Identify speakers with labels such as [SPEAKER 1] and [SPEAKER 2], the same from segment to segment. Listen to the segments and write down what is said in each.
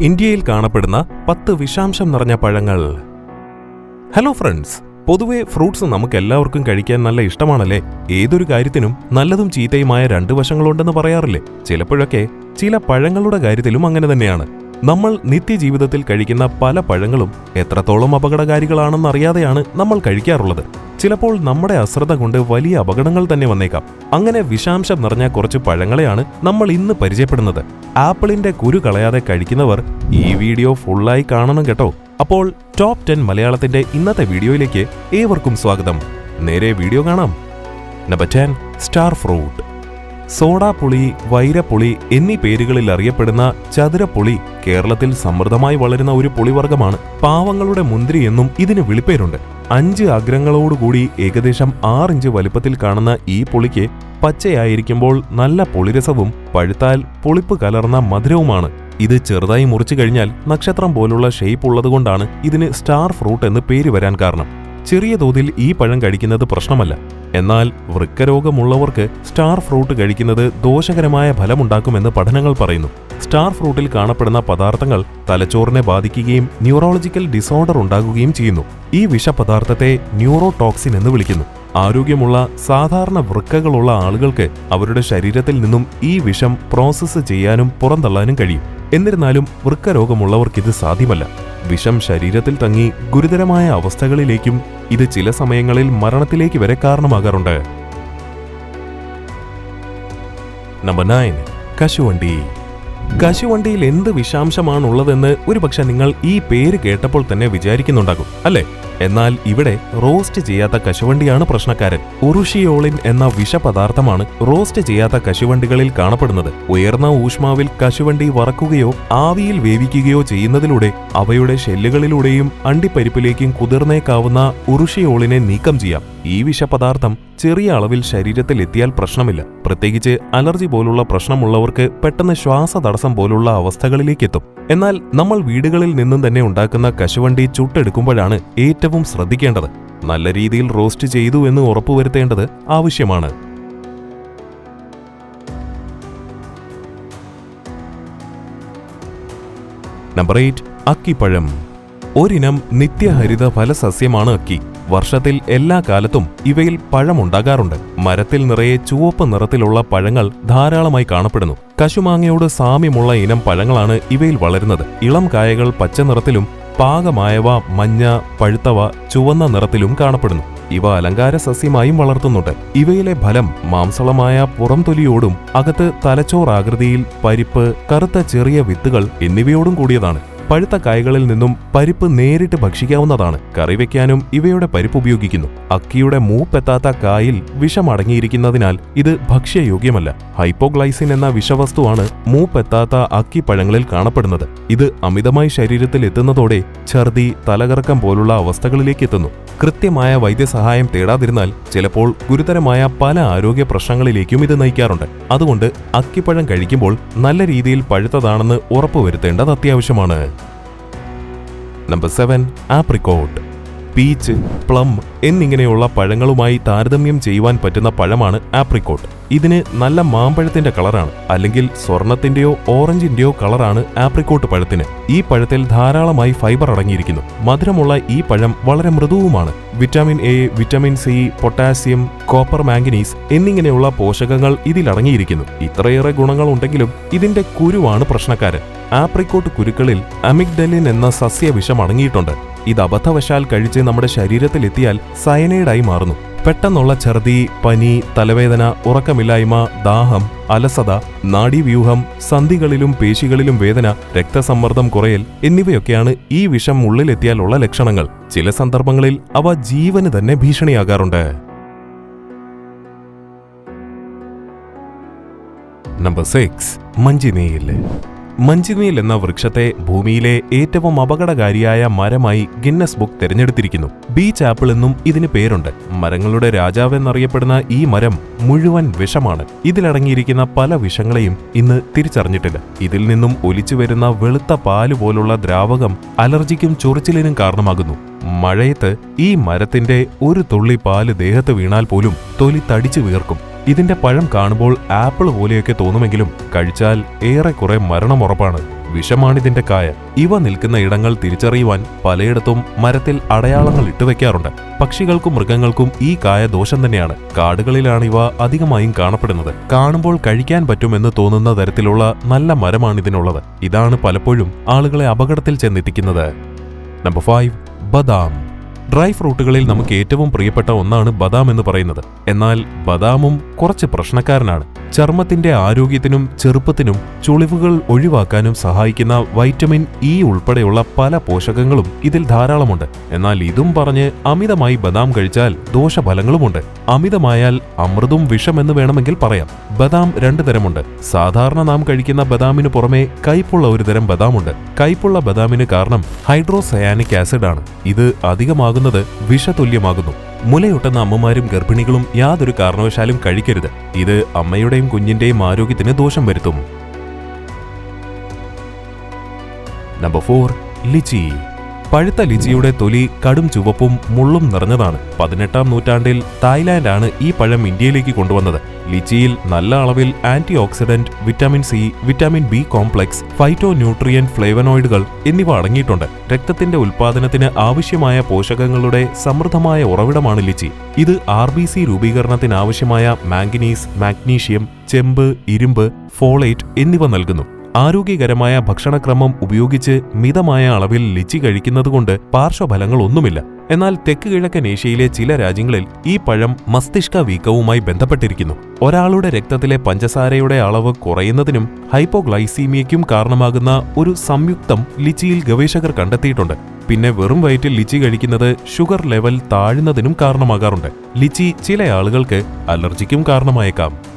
[SPEAKER 1] ഇന്ത്യയിൽ കാണപ്പെടുന്ന പത്ത് വിഷാംശം നിറഞ്ഞ പഴങ്ങൾ. ഹലോ ഫ്രണ്ട്സ് പൊതുവെ ഫ്രൂട്ട്സ് നമുക്ക് എല്ലാവർക്കും കഴിക്കാൻ നല്ല ഇഷ്ടമാണല്ലേ? ഏതൊരു കാര്യത്തിനും നല്ലതും ചീത്തയുമായ രണ്ട് വശങ്ങളുണ്ടെന്ന് പറയാറില്ലേ? ചിലപ്പോഴൊക്കെ ചില പഴങ്ങളുടെ കാര്യത്തിലും അങ്ങനെ തന്നെയാണ്. നമ്മൾ നിത്യജീവിതത്തിൽ കഴിക്കുന്ന പല പഴങ്ങളും എത്രത്തോളം അപകടകാരികളാണെന്നറിയാതെയാണ് നമ്മൾ കഴിക്കാറുള്ളത്. ചിലപ്പോൾ നമ്മുടെ അശ്രദ്ധ കൊണ്ട് വലിയ അപകടങ്ങൾ തന്നെ വന്നേക്കാം. അങ്ങനെ വിഷാംശം നിറഞ്ഞ കുറച്ച് പഴങ്ങളെയാണ് നമ്മൾ ഇന്ന് പരിചയപ്പെടുന്നത്. ആപ്പിളിന്റെ കുരു കളയാതെ കഴിക്കുന്നവർ ഈ വീഡിയോ ഫുള്ളായി കാണണം കേട്ടോ. അപ്പോൾ ടോപ്പ് ടെൻ മലയാളത്തിന്റെ ഇന്നത്തെ വീഡിയോയിലേക്ക് ഏവർക്കും സ്വാഗതം. നേരെ വീഡിയോ കാണാം. Number ten star fruit. സോഡാപ്പുളി വൈരപ്പുളി എന്നീ പേരുകളിൽ അറിയപ്പെടുന്ന ചതുരപ്പുളി കേരളത്തിൽ സമൃദ്ധമായി വളരുന്ന ഒരു പുളിവർഗമാണ് പാവങ്ങളുടെ മുന്തിരി എന്നും ഇതിന് വിളിപ്പേരുണ്ട്. അഞ്ച് അഗ്രങ്ങളോടുകൂടി ഏകദേശം ആറിഞ്ച് വലിപ്പത്തിൽ കാണുന്ന ഈ പുളിക്ക് പച്ചയായിരിക്കുമ്പോൾ നല്ല പുളിരസവും പഴുത്താൽ പുളിപ്പ് കലർന്ന മധുരവുമാണ്. ഇത് ചെറുതായി മുറിച്ചു കഴിഞ്ഞാൽ നക്ഷത്രം പോലുള്ള ഷേപ്പ് ഉള്ളതുകൊണ്ടാണ് ഇതിന് സ്റ്റാർ ഫ്രൂട്ട് എന്ന് പേര് വരാൻ കാരണം. ചെറിയ തോതിൽ ഈ പഴം കഴിക്കുന്നത് പ്രശ്നമല്ല. എന്നാൽ വൃക്കരോഗമുള്ളവർക്ക് സ്റ്റാർ ഫ്രൂട്ട് കഴിക്കുന്നത് ദോഷകരമായ ഫലമുണ്ടാക്കുമെന്ന് പഠനങ്ങൾ പറയുന്നു. സ്റ്റാർ ഫ്രൂട്ടിൽ കാണപ്പെടുന്ന പദാർത്ഥങ്ങൾ തലച്ചോറിനെ ബാധിക്കുകയും ന്യൂറോളജിക്കൽ ഡിസോർഡർ ഉണ്ടാകുകയും ചെയ്യുന്നു. ഈ വിഷപദാർത്ഥത്തെ ന്യൂറോടോക്സിൻ എന്ന് വിളിക്കുന്നു. ആരോഗ്യമുള്ള സാധാരണ വൃക്കകളുള്ള ആളുകൾക്ക് അവരുടെ ശരീരത്തിൽ നിന്നും ഈ വിഷം പ്രോസസ്സ് ചെയ്യാനും പുറന്തള്ളാനും കഴിയും. എന്നിരുന്നാലും വൃക്കരോഗമുള്ളവർക്ക് ഇത് സാധ്യമല്ല. വിഷം ശരീരത്തിൽ തങ്ങി ഗുരുതരമായ അവസ്ഥകളിലേക്കും ഇത് ചില സമയങ്ങളിൽ മരണത്തിലേക്ക് വരെ കാരണമാകാറുണ്ട്. നമ്പർ നയൻ കശുവണ്ടി. കശുവണ്ടിയിൽ എന്ത് വിഷാംശമാണുള്ളതെന്ന് ഒരുപക്ഷെ നിങ്ങൾ ഈ പേര് കേട്ടപ്പോൾ തന്നെ വിചാരിക്കുന്നുണ്ടാകും അല്ലേ? എന്നാൽ ഇവിടെ റോസ്റ്റ് ചെയ്യാത്ത കശുവണ്ടിയാണ് പ്രശ്നക്കാരൻ. ഉറുഷിയോളിൻ എന്ന വിഷപദാർത്ഥമാണ് റോസ്റ്റ് ചെയ്യാത്ത കശുവണ്ടികളിൽ കാണപ്പെടുന്നത്. ഉയർന്ന ഊഷ്മാവിൽ കശുവണ്ടി വറക്കുകയോ ആവിയിൽ വേവിക്കുകയോ ചെയ്യുന്നതിലൂടെ അവയുടെ ഷെല്ലുകളിലൂടെയും അണ്ടിപ്പരിപ്പിലേക്കും കുതിർന്നേക്കാവുന്ന ഉറുഷിയോളിനെ നീക്കം ചെയ്യാം. ഈ വിഷപദാർത്ഥം ചെറിയ അളവിൽ ശരീരത്തിൽ എത്തിയാൽ പ്രശ്നമില്ല. പ്രത്യേകിച്ച് അലർജി പോലുള്ള പ്രശ്നമുള്ളവർക്ക് പെട്ടെന്ന് ശ്വാസതടസ്സം പോലുള്ള അവസ്ഥകളിലേക്ക് എത്തും എന്നാൽ നമ്മൾ വീടുകളിൽ നിന്നും തന്നെ ഉണ്ടാക്കുന്ന കശുവണ്ടി ചുട്ടെടുക്കുമ്പോഴാണ് ഏറ്റവും ശ്രദ്ധിക്കേണ്ടത് നല്ല രീതിയിൽ റോസ്റ്റ് ചെയ്തു എന്ന് ഉറപ്പുവരുത്തേണ്ടത് ആവശ്യമാണ്. നമ്പർ എയ്റ്റ് അക്കിപ്പഴം ഒരിനം നിത്യഹരിത ഫലസസ്യമാണ് അക്കി. വർഷത്തിൽ എല്ലാ കാലത്തും ഇവയിൽ പഴമുണ്ടാകാറുണ്ട്. മരത്തിൽ നിറയെ ചുവപ്പ് നിറത്തിലുള്ള പഴങ്ങൾ ധാരാളമായി കാണപ്പെടുന്നു. കശുമാങ്ങയോട് സാമ്യമുള്ള ഇനം പഴങ്ങളാണ് ഇവയിൽ വളരുന്നത്. ഇളം കായകൾ പച്ച നിറത്തിലും പാകമായവ മഞ്ഞ പഴുത്തവ ചുവന്ന നിറത്തിലും കാണപ്പെടുന്നു. ഇവ അലങ്കാര സസ്യമായും വളർത്തുന്നുണ്ട്. ഇവയിലെ ഫലം മാംസളമായ പുറംതൊലിയോടും അകത്ത് തലച്ചോറാകൃതിയിൽ പരിപ്പ് കറുത്ത ചെറിയ വിത്തുകൾ എന്നിവയോടും കൂടിയതാണ്. പഴുത്ത കായകളിൽ നിന്നും പരിപ്പ് നേരിട്ട് ഭക്ഷിക്കാവുന്നതാണ്. കറി വെക്കാനും ഇവയുടെ പരിപ്പ് ഉപയോഗിക്കുന്നു. അക്കിയുടെ മൂപ്പെത്താത്ത കായിൽ വിഷമടങ്ങിയിരിക്കുന്നതിനാൽ ഇത് ഭക്ഷ്യയോഗ്യമല്ല. ഹൈപ്പോഗ്ലൈസിൻ എന്ന വിഷവസ്തുവാണ് മൂപ്പെത്താത്ത അക്കി പഴങ്ങളിൽ കാണപ്പെടുന്നത്. ഇത് അമിതമായി ശരീരത്തിൽ എത്തുന്നതോടെ ഛർദി തലകറക്കം പോലുള്ള അവസ്ഥകളിലേക്ക് എത്തുന്നു. കൃത്യമായ വൈദ്യസഹായം തേടാതിരുന്നാൽ ചിലപ്പോൾ ഗുരുതരമായ പല ആരോഗ്യ പ്രശ്നങ്ങളിലേക്കും ഇത് നയിക്കാറുണ്ട്. അതുകൊണ്ട് അക്കിപ്പഴം കഴിക്കുമ്പോൾ നല്ല രീതിയിൽ പഴുത്തതാണെന്ന് ഉറപ്പുവരുത്തേണ്ടത് അത്യാവശ്യമാണ്. Number seven apricot. Peach plum എന്നിങ്ങനെയുള്ള പഴങ്ങളുമായി താരതമ്യം ചെയ്യുവാൻ പറ്റുന്ന പഴമാണ് ആപ്രിക്കോട്ട്. ഇതിന് നല്ല മാമ്പഴത്തിന്റെ കളറാണ് അല്ലെങ്കിൽ സ്വർണത്തിന്റെയോ ഓറഞ്ചിന്റെയോ കളറാണ് ആപ്രിക്കോട്ട് പഴത്തിന്. ഈ പഴത്തിൽ ധാരാളമായി ഫൈബർ അടങ്ങിയിരിക്കുന്നു. മധുരമുള്ള ഈ പഴം വളരെ മൃദുവുമാണ്. Vitamin A vitamin C potassium copper manganese എന്നിങ്ങനെയുള്ള പോഷകങ്ങൾ ഇതിൽ അടങ്ങിയിരിക്കുന്നു. ഇത്രയേറെ ഗുണങ്ങൾ ഉണ്ടെങ്കിലും ഇതിന്റെ കുരുവാണ് പ്രശ്നക്കാരൻ. ആപ്രിക്കോട്ട് കുരുക്കളിൽ അമിഗ്ഡലിൻ എന്ന സസ്യവിഷം അടങ്ങിയിട്ടുണ്ട്. ഇത് അബദ്ധവശാൽ കഴിച്ച് നമ്മുടെ ശരീരത്തിൽ എത്തിയാൽ സയനൈഡായി മാറുന്നു. പെട്ടെന്നുള്ള ഛർദി പനി തലവേദന ഉറക്കമില്ലായ്മ ദാഹം അലസത നാഡീവ്യൂഹം സന്ധികളിലും പേശികളിലും വേദന രക്തസമ്മർദ്ദം കുറയൽ എന്നിവയൊക്കെയാണ് ഈ വിഷം ഉള്ളിലെത്തിയാലുള്ള ലക്ഷണങ്ങൾ. ചില സന്ദർഭങ്ങളിൽ അവ ജീവന് തന്നെ ഭീഷണിയാകാറുണ്ട്. നമ്പർ സിക്സ് മഞ്ചിനീൽ മഞ്ചിനീൽ എന്ന വൃക്ഷത്തെ ഭൂമിയിലെ ഏറ്റവും അപകടകാരിയായ മരമായി ഗിന്നസ് ബുക്ക് തിരഞ്ഞെടുത്തിരിക്കുന്നു. ബീച്ച് ആപ്പിൾ എന്നും ഇതിന് പേരുണ്ട്. മരങ്ങളുടെ രാജാവ് എന്നറിയപ്പെടുന്ന ഈ മരം മുഴുവൻ വിഷമാണ്. ഇതിലടങ്ങിയിരിക്കുന്ന പല വിഷങ്ങളെയും ഇന്ന് തിരിച്ചറിഞ്ഞിട്ടില്ല. ഇതിൽ നിന്നും ഒലിച്ചു വരുന്ന വെളുത്ത പാൽ പോലുള്ള ദ്രാവകം അലർജിക്കും ചൊറിച്ചിലിനും കാരണമാകുന്നു. മഴയത്ത് ഈ മരത്തിന്റെ ഒരു തുള്ളി പാൽ ദേഹത്ത് വീണാൽ പോലും തൊലി തടിച്ചു വീർക്കും ഇതിന്റെ പഴം കാണുമ്പോൾ ആപ്പിൾ പോലെയൊക്കെ തോന്നുമെങ്കിലും കഴിച്ചാൽ ഏറെക്കുറെ മരണം ഉറപ്പാണ് വിഷമാണിതിന്റെ കായ ഇവ നിൽക്കുന്ന ഇടങ്ങൾ തിരിച്ചറിയുവാൻ പലയിടത്തും മരത്തിൽ അടയാളങ്ങൾ ഇട്ടുവെക്കാറുണ്ട് പക്ഷികൾക്കും മൃഗങ്ങൾക്കും ഈ കായ ദോഷം തന്നെയാണ്. കാടുകളിലാണ് ഇവ അധികമായും കാണപ്പെടുന്നത്. കാണുമ്പോൾ കഴിക്കാൻ പറ്റുമെന്ന് തോന്നുന്ന തരത്തിലുള്ള നല്ല മരമാണിതിനുള്ളത്. ഇതാണ് പലപ്പോഴും ആളുകളെ അപകടത്തിൽ ചെന്നെത്തിക്കുന്നത്. നമ്പർ ഫൈവ് ബദാം. ഡ്രൈ ഫ്രൂട്ടുകളിൽ നമുക്ക് ഏറ്റവും പ്രിയപ്പെട്ട ഒന്നാണ് ബദാം എന്ന് പറയുന്നത്. എന്നാൽ ബദാമും കുറച്ച് പ്രശ്നക്കാരനാണ്. ചർമ്മത്തിന്റെ ആരോഗ്യത്തിനും ചെറുപ്പത്തിനും ചുളിവുകൾ ഒഴിവാക്കാനും സഹായിക്കുന്ന വൈറ്റമിൻ ഇ ഉൾപ്പെടെയുള്ള പല പോഷകങ്ങളും ഇതിൽ ധാരാളമുണ്ട്. എന്നാൽ ഇതും പറഞ്ഞ് അമിതമായി ബദാം കഴിച്ചാൽ ദോഷഫലങ്ങളുമുണ്ട്. അമിതമായാൽ അമൃതും വിഷമെന്ന് വേണമെങ്കിൽ പറയാം. ബദാം രണ്ടു തരമുണ്ട്. സാധാരണ നാം കഴിക്കുന്ന ബദാമിന് പുറമെ കയ്പുള്ള ഒരു തരം ബദാമുണ്ട്. കയ്പുള്ള ബദാമിന് കാരണം ഹൈഡ്രോസയാനിക് ആസിഡ് ആണ് ഇത് അധികമാകുന്നത് വിഷതുല്യമാകുന്നു. മുലയൊട്ടുന്ന അമ്മമാരും ഗർഭിണികളും യാതൊരു കാരണവശാലും കഴിക്കരുത്. ഇത് അമ്മയുടെയും കുഞ്ഞിന്റെയും ആരോഗ്യത്തിന് ദോഷം വരുത്തും. Number four lychee. പഴുത്ത ലിജിയുടെ തൊലി കടും ചുവപ്പും മുള്ളും നിറഞ്ഞതാണ്. പതിനെട്ടാം നൂറ്റാണ്ടിൽ തായ്ലാന്റാണ് ഈ പഴം ഇന്ത്യയിലേക്ക് കൊണ്ടുവന്നത്. ലിച്ചിയിൽ നല്ല അളവിൽ anti oxidant vitamin C vitamin B complex phyto nutrient ഫ്ലേവനോയിഡുകൾ എന്നിവ അടങ്ങിയിട്ടുണ്ട്. രക്തത്തിന്റെ ഉൽപാദനത്തിന് ആവശ്യമായ പോഷകങ്ങളുടെ സമൃദ്ധമായ ഉറവിടമാണ് ലിച്ചി. ഇത് ആർ ബി സി രൂപീകരണത്തിനാവശ്യമായ മാംഗനീസ് മാഗ്നീഷ്യം ചെമ്പ് ഇരുമ്പ് ഫോളേറ്റ് എന്നിവ നൽകുന്നു. ആരോഗ്യകരമായ ഭക്ഷണക്രമം ഉപയോഗിച്ച് മിതമായ അളവിൽ ലിച്ചി കഴിക്കുന്നതുകൊണ്ട് പാർശ്വഫലങ്ങളൊന്നുമില്ല. എന്നാൽ തെക്ക് കിഴക്കൻ ഏഷ്യയിലെ ചില രാജ്യങ്ങളിൽ ഈ പഴം മസ്തിഷ്ക വീക്കവുമായി ബന്ധപ്പെട്ടിരിക്കുന്നു. ഒരാളുടെ രക്തത്തിലെ പഞ്ചസാരയുടെ അളവ് കുറയുന്നതിനും ഹൈപ്പോഗ്ലൈസീമിയയ്ക്കും കാരണമാകുന്ന ഒരു സംയുക്തം ലിച്ചിയിൽ ഗവേഷകർ കണ്ടെത്തിയിട്ടുണ്ട്. പിന്നെ വെറും വയറ്റിൽ ലിച്ചി കഴിക്കുന്നത് ഷുഗർ ലെവൽ താഴുന്നതിനും കാരണമാകാറുണ്ട്. ലിച്ചി ചില ആളുകൾക്ക് അലർജിക്കും കാരണമായേക്കാം.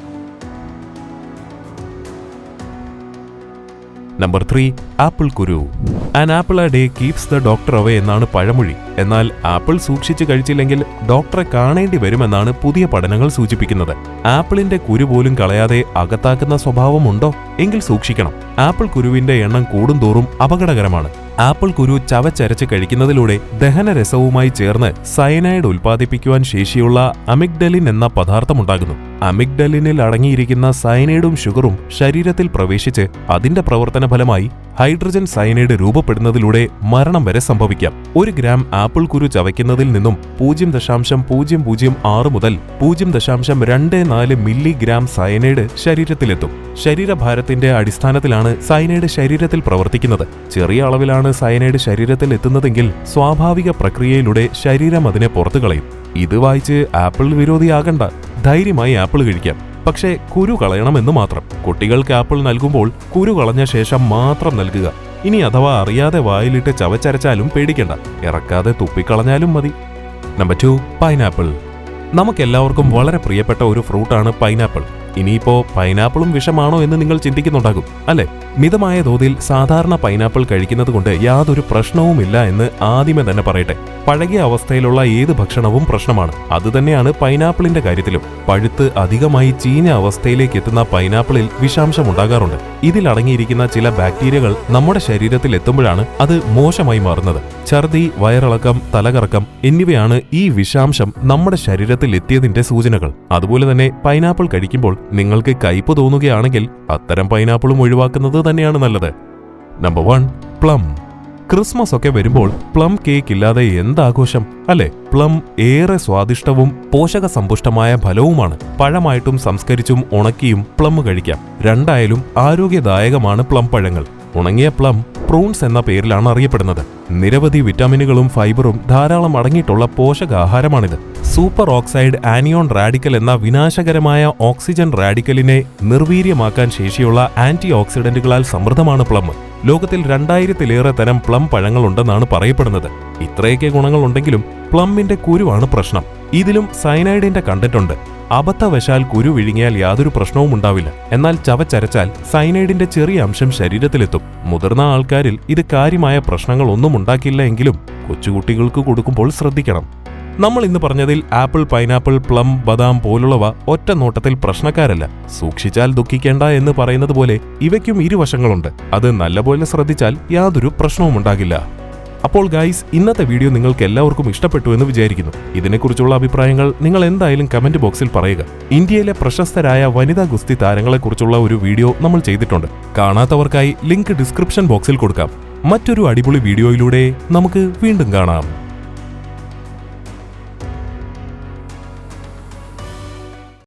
[SPEAKER 1] നമ്പർ ത്രീ ആപ്പിൾ കുരു an apple a day keeps the doctor away എന്നാണ് പഴമൊഴി. എന്നാൽ ആപ്പിൾ സൂക്ഷിച്ചു കഴിച്ചില്ലെങ്കിൽ ഡോക്ടറെ കാണേണ്ടി വരുമെന്നാണ് പുതിയ പഠനങ്ങൾ സൂചിപ്പിക്കുന്നത്. ആപ്പിളിന്റെ കുരു പോലും കളയാതെ അകത്താക്കുന്ന സ്വഭാവമുണ്ടോ? എങ്കിൽ സൂക്ഷിക്കണം. ആപ്പിൾ കുരുവിന്റെ എണ്ണം കൂടുന്തോറും അപകടകരമാണ്. ആപ്പിൾ കുരു ചവച്ചരച്ച് കഴിക്കുന്നതിലൂടെ ദഹനരസവുമായി ചേർന്ന് സയനൈഡ് ഉൽപ്പാദിപ്പിക്കുവാൻ ശേഷിയുള്ള അമിഗ്ഡലിൻ എന്ന പദാർത്ഥമുണ്ടാകുന്നു. അമിഗ്ഡലിനിൽ അടങ്ങിയിരിക്കുന്ന സയനൈഡും ഷുഗറും ശരീരത്തിൽ പ്രവേശിച്ച് അതിന്റെ പ്രവർത്തന ഫലമായി ഹൈഡ്രജൻ സയനൈഡ് രൂപപ്പെടുന്നതിലൂടെ മരണം വരെ സംഭവിക്കാം. ഒരു ഗ്രാം ആപ്പിൾ കുരു ചവയ്ക്കുന്നതിൽ നിന്നും പൂജ്യം ദശാംശം പൂജ്യം പൂജ്യം ആറ് മുതൽ പൂജ്യം ദശാംശം രണ്ട് നാല് മില്ലിഗ്രാം സയനൈഡ് ശരീരത്തിലെത്തും. ശരീരഭാരത്തിന്റെ അടിസ്ഥാനത്തിലാണ് സയനൈഡ് ശരീരത്തിൽ പ്രവർത്തിക്കുന്നത്. ചെറിയ അളവിലാണ് സയനൈഡ് ശരീരത്തിൽ എത്തുന്നതെങ്കിൽ സ്വാഭാവിക പ്രക്രിയയിലൂടെ ശരീരം അതിനെ പുറത്തു കളയും ഇത് വായിച്ച് ആപ്പിൾ വിരോധിയാകണ്ട. ധൈര്യമായി ആപ്പിൾ കഴിക്കാം. പക്ഷേ കുരു കളയണമെന്ന് മാത്രം. കുട്ടികൾക്ക് ആപ്പിൾ നൽകുമ്പോൾ കുരു കളഞ്ഞ ശേഷം മാത്രം നൽകുക. ഇനി അഥവാ അറിയാതെ വായിലിട്ട് ചവച്ചരച്ചാലും പേടിക്കണ്ട. ഇറക്കാതെ തുപ്പിക്കളഞ്ഞാലും മതി. നമ്പർ ടു പൈനാപ്പിൾ നമുക്കെല്ലാവർക്കും വളരെ പ്രിയപ്പെട്ട ഒരു ഫ്രൂട്ടാണ് പൈനാപ്പിൾ ഇനിയിപ്പോ പൈനാപ്പിളും വിഷമാണോ എന്ന് നിങ്ങൾ ചിന്തിക്കുന്നുണ്ടാകും അല്ലെ? മിതമായ തോതിൽ സാധാരണ പൈനാപ്പിൾ കഴിക്കുന്നത് കൊണ്ട് യാതൊരു പ്രശ്നവുമില്ല എന്ന് ആദ്യമേ തന്നെ പറയട്ടെ. പഴകിയ അവസ്ഥയിലുള്ള ഏത് ഭക്ഷണവും പ്രശ്നമാണ്. അതുതന്നെയാണ് പൈനാപ്പിളിന്റെ കാര്യത്തിലും. പഴുത്ത് അധികമായി ചീഞ്ഞ അവസ്ഥയിലേക്ക് എത്തുന്ന പൈനാപ്പിളിൽ വിഷാംശം ഉണ്ടാകാറുണ്ട്. ഇതിൽ അടങ്ങിയിരിക്കുന്ന ചില ബാക്ടീരിയകൾ നമ്മുടെ ശരീരത്തിൽ എത്തുമ്പോഴാണ് അത് മോശമായി മാറുന്നത്. ഛർദി വയറിളക്കം തലകറക്കം എന്നിവയാണ് ഈ വിഷാംശം നമ്മുടെ ശരീരത്തിൽ എത്തിയതിന്റെ സൂചനകൾ. അതുപോലെ തന്നെ പൈനാപ്പിൾ കഴിക്കുമ്പോൾ നിങ്ങൾക്ക് കയ്പ് തോന്നുകയാണെങ്കിൽ അത്തരം പൈനാപ്പിളും ഒഴിവാക്കുന്നത് തന്നെയാണ് നല്ലത്. നമ്പർ വൺ പ്ലം ക്രിസ്മസ് ഒക്കെ വരുമ്പോൾ പ്ലം കേക്ക് ഇല്ലാതെ എന്താഘോഷം? അല്ലെ? പ്ലം ഏറെ സ്വാദിഷ്ടവും പോഷക സമ്പുഷ്ടമായ ഫലവുമാണ്. പഴമായിട്ടും സംസ്കരിച്ചും ഉണക്കിയും പ്ലം കഴിക്കാം. രണ്ടായാലും ആരോഗ്യദായകമാണ് പ്ലം പഴങ്ങൾ. ഉണങ്ങിയ പ്ലം പ്രൂൺസ് എന്ന പേരിലാണ് അറിയപ്പെടുന്നത്. നിരവധി വിറ്റാമിനുകളും ഫൈബറും ധാരാളം അടങ്ങിയിട്ടുള്ള പോഷകാഹാരമാണിത്. സൂപ്പർ ഓക്സൈഡ് ആനിയോൺ റാഡിക്കൽ എന്ന വിനാശകരമായ ഓക്സിജൻ റാഡിക്കലിനെ നിർവീര്യമാക്കാൻ ശേഷിയുള്ള ആന്റി ഓക്സിഡന്റുകളാൽ സമൃദ്ധമാണ് പ്ലം. ലോകത്തിൽ രണ്ടായിരത്തിലേറെ തരം പ്ലം പഴങ്ങളുണ്ടെന്നാണ് പറയപ്പെടുന്നത്. ഇത്രയൊക്കെ ഗുണങ്ങളുണ്ടെങ്കിലും പ്ലമ്മിന്റെ കുരുവാണ് പ്രശ്നം. ഇതിലും സൈനൈഡിന്റെ കണ്ടന്റ് ഉണ്ട് അബദ്ധവശാൽ കുരു വിഴുങ്ങിയാൽ യാതൊരു പ്രശ്നവും ഉണ്ടാവില്ല. എന്നാൽ ചവച്ചരച്ചാൽ സൈനൈഡിന്റെ ചെറിയ അംശം ശരീരത്തിലെത്തും. മുതിർന്ന ആൾക്കാരിൽ ഇത് കാര്യമായ പ്രശ്നങ്ങൾ ഒന്നും ഉണ്ടാക്കില്ല എങ്കിലും കൊച്ചുകുട്ടികൾക്ക് കൊടുക്കുമ്പോൾ ശ്രദ്ധിക്കണം. നമ്മൾ ഇന്ന് പറഞ്ഞതിൽ ആപ്പിൾ പൈനാപ്പിൾ പ്ലം ബദാം പോലുള്ളവ ഒറ്റ നോട്ടത്തിൽ പ്രശ്നക്കാരല്ല. സൂക്ഷിച്ചാൽ ദുഃഖിക്കേണ്ട എന്ന് പറയുന്നത് പോലെ ഇവയ്ക്കും ഇരുവശങ്ങളുണ്ട്. അത് നല്ലപോലെ ശ്രദ്ധിച്ചാൽ യാതൊരു പ്രശ്നവും ഉണ്ടാകില്ല. അപ്പോൾ ഗൈസ് ഇന്നത്തെ വീഡിയോ നിങ്ങൾക്ക് എല്ലാവർക്കും ഇഷ്ടപ്പെട്ടു എന്ന് വിചാരിക്കുന്നു. ഇതിനെക്കുറിച്ചുള്ള അഭിപ്രായങ്ങൾ നിങ്ങൾ എന്തായാലും കമന്റ് ബോക്സിൽ പറയുക. ഇന്ത്യയിലെ പ്രശസ്തരായ വനിതാ ഗുസ്തി താരങ്ങളെക്കുറിച്ചുള്ള ഒരു വീഡിയോ നമ്മൾ ചെയ്തിട്ടുണ്ട്. കാണാത്തവർക്കായി ലിങ്ക് ഡിസ്ക്രിപ്ഷൻ ബോക്സിൽ കൊടുക്കാം. മറ്റൊരു അടിപൊളി വീഡിയോയിലൂടെ നമുക്ക് വീണ്ടും കാണാം.